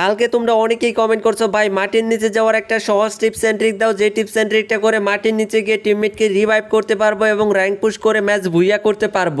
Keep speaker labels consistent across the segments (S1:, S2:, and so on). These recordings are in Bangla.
S1: কালকে তোমরা অনেকেই কমেন্ট করছ, ভাই, মাটির নিচে যাওয়ার একটা সহজ টিপস অ্যান্ড ট্রিক দাও। যে টিপস অ্যান্ড ট্রিকটা করে মাটির নিচে গিয়ে টিমমেটকে রিভাইভ করতে পারব এবং র্যাঙ্ক পুশ করে ম্যাচ ভুইয়া করতে পারব।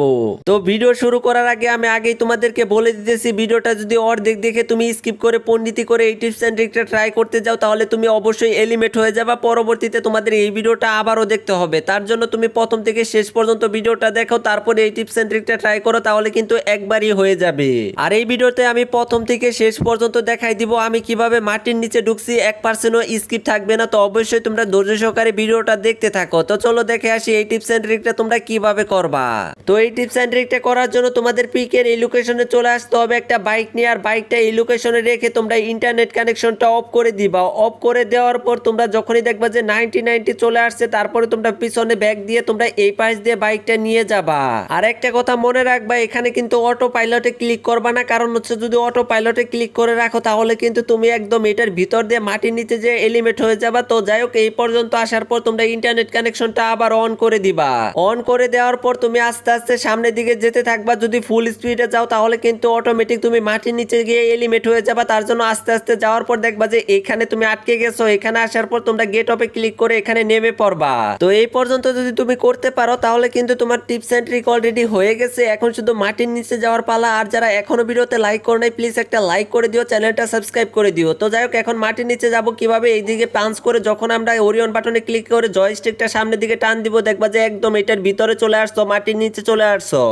S1: তো ভিডিও শুরু করার আগে আমি আগেই তোমাদেরকে বলে দিতেছি ভিডিওটা যদি অর্ধেক দেখে তুমি স্কিপ করে পণ্ডিতি করে এই টিপস অ্যান্ড ট্রিকটা ট্রাই করতে যাও, তাহলে তুমি অবশ্যই এলিমেট হয়ে যাবা। পরবর্তীতে তোমাদের এই ভিডিওটা আবারও দেখতে হবে। তার জন্য তুমি প্রথম থেকে শেষ পর্যন্ত ভিডিওটা দেখো, তারপরে এই টিপস অ্যান্ড ট্রিকটা ট্রাই করো, তাহলে কিন্তু একবারই হয়ে যাবে। আর এই ভিডিওতে আমি প্রথম থেকে শেষ পর্যন্ত দেখাই দিব, আমি কীভাবে মাটির নিচে ঢুকছি, এক পার্সেন্টও স্কিপ থাকবে না, তো অবশ্যই তোমরা ধৈর্য সহকারে ভিডিওটা দেখতে থাকো। তো চলো দেখে আসি এই টিপস অ্যান্ড ট্রিকটা তোমরা কীভাবে করবা। তো এই টিপস অ্যান্ড ট্রিকটা করার জন্য তোমাদের পিকের এই লোকেশনে চলে আসতে হবে একটা বাইক নিয়ে, আর বাইকটা এই লোকেশনে রেখে তোমরা ইন্টারনেট কানেকশনটা অফ করে দিবা। অফ করে দেওয়ার পর তোমরা যখনই দেখবা যে নাইনটি নাইনটি চলে আসছে, তারপরে তোমরা পিছনে ব্যাগ দিয়ে তোমরা এই পাশ দিয়ে বাইকটা নিয়ে যাবা। আর একটা কথা মনে রাখবা, এখানে কিন্তু অটো পাইলটে ক্লিক করবা না, কারণ হচ্ছে যদি অটো পাইলটে ক্লিক করে রাখো তাহলে কিন্তু তুমি একদম এটার ভিতর দিয়ে মাটির নিচে যে এলিমেট হয়ে যাবা, তো যাই হোক, এই পর্যন্ত আসার পর তোমরা ইন্টারনেট কানেকশনটা আবার অন করে দিবা। অন করে দেওয়ার পর তুমি আস্তে আস্তে সামনের দিকে যেতে থাকবা। যদি ফুল স্পিডে যাও, তাহলে কিন্তু অটোমেটিক তুমি মাটির নিচে গিয়ে এলিমেট হয়ে যাবা। তার জন্য আস্তে আস্তে যাওয়ার পর দেখবা যে এখানে তুমি আটকে গেছো। এখানে আসার পর তোমরা গেট অপে ক্লিক করে এখানে নেমে পড়বা। তো এই পর্যন্ত যদি তুমি করতে পারো, তাহলে কিন্তু তোমার টিপস অ্যান্ড ট্রিক অলরেডি হয়ে গেছে। এখন শুধু মাটির নিচে যাওয়ার পালা। আর যারা এখনও ভিডিওতে লাইক করে নাই প্লিজ একটা লাইক করে দিও। চ্যানেলটা সাবস্ক্রাইব করে দিও। তো যাই হোক, এখন মাটির নিচে যাব কীভাবে, এইদিকে পাঞ্চ করে যখন আমরা ওরিয়ন বাটনে ক্লিক করে জয়স্টিকটা সামনের দিকে টান দিব, দেখবা যে একদম এটার ভিতরে চলে আসছো, মাটির নিচে চলে আসছো।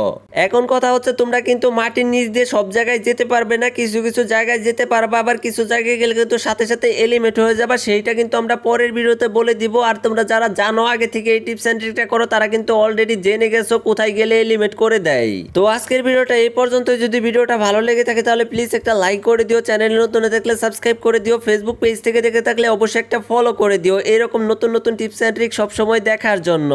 S1: এখন কথা হচ্ছে, তোমরা কিন্তু মাটির নিচ দিয়ে সব জায়গায় যেতে পারবে না, কিছু কিছু জায়গায় যেতে পারবা, আবার কিছু জায়গায় গেলে কিন্তু সাথে সাথে এলিমেট হয়ে যাবা। সেইটা কিন্তু আমরা পরের ভিডিওতে বলে দিব। আর তোমরা যারা জানো আগে থেকে এই টিপস অ্যান্ড ট্রিকটা করো, তারা কিন্তু অলরেডি জেনে গেছো, কোথায় গেলে এলিমেট করে দেয়। তো আজকের ভিডিওটা এই পর্যন্ত যদি ভিডিওটা ভালো লেগে থাকে, তাহলে প্লিজ একটা লাইক করে দিও চ্যানেল নতুন থাকলে সাবস্ক্রাইব করে দিও ফেসবুক পেজ থেকে দেখে থাকলে অবশ্যই একটা ফলো করে দিও। এরকম নতুন নতুন টিপস অ্যান্ড ট্রিক সবসময় দেখার জন্য।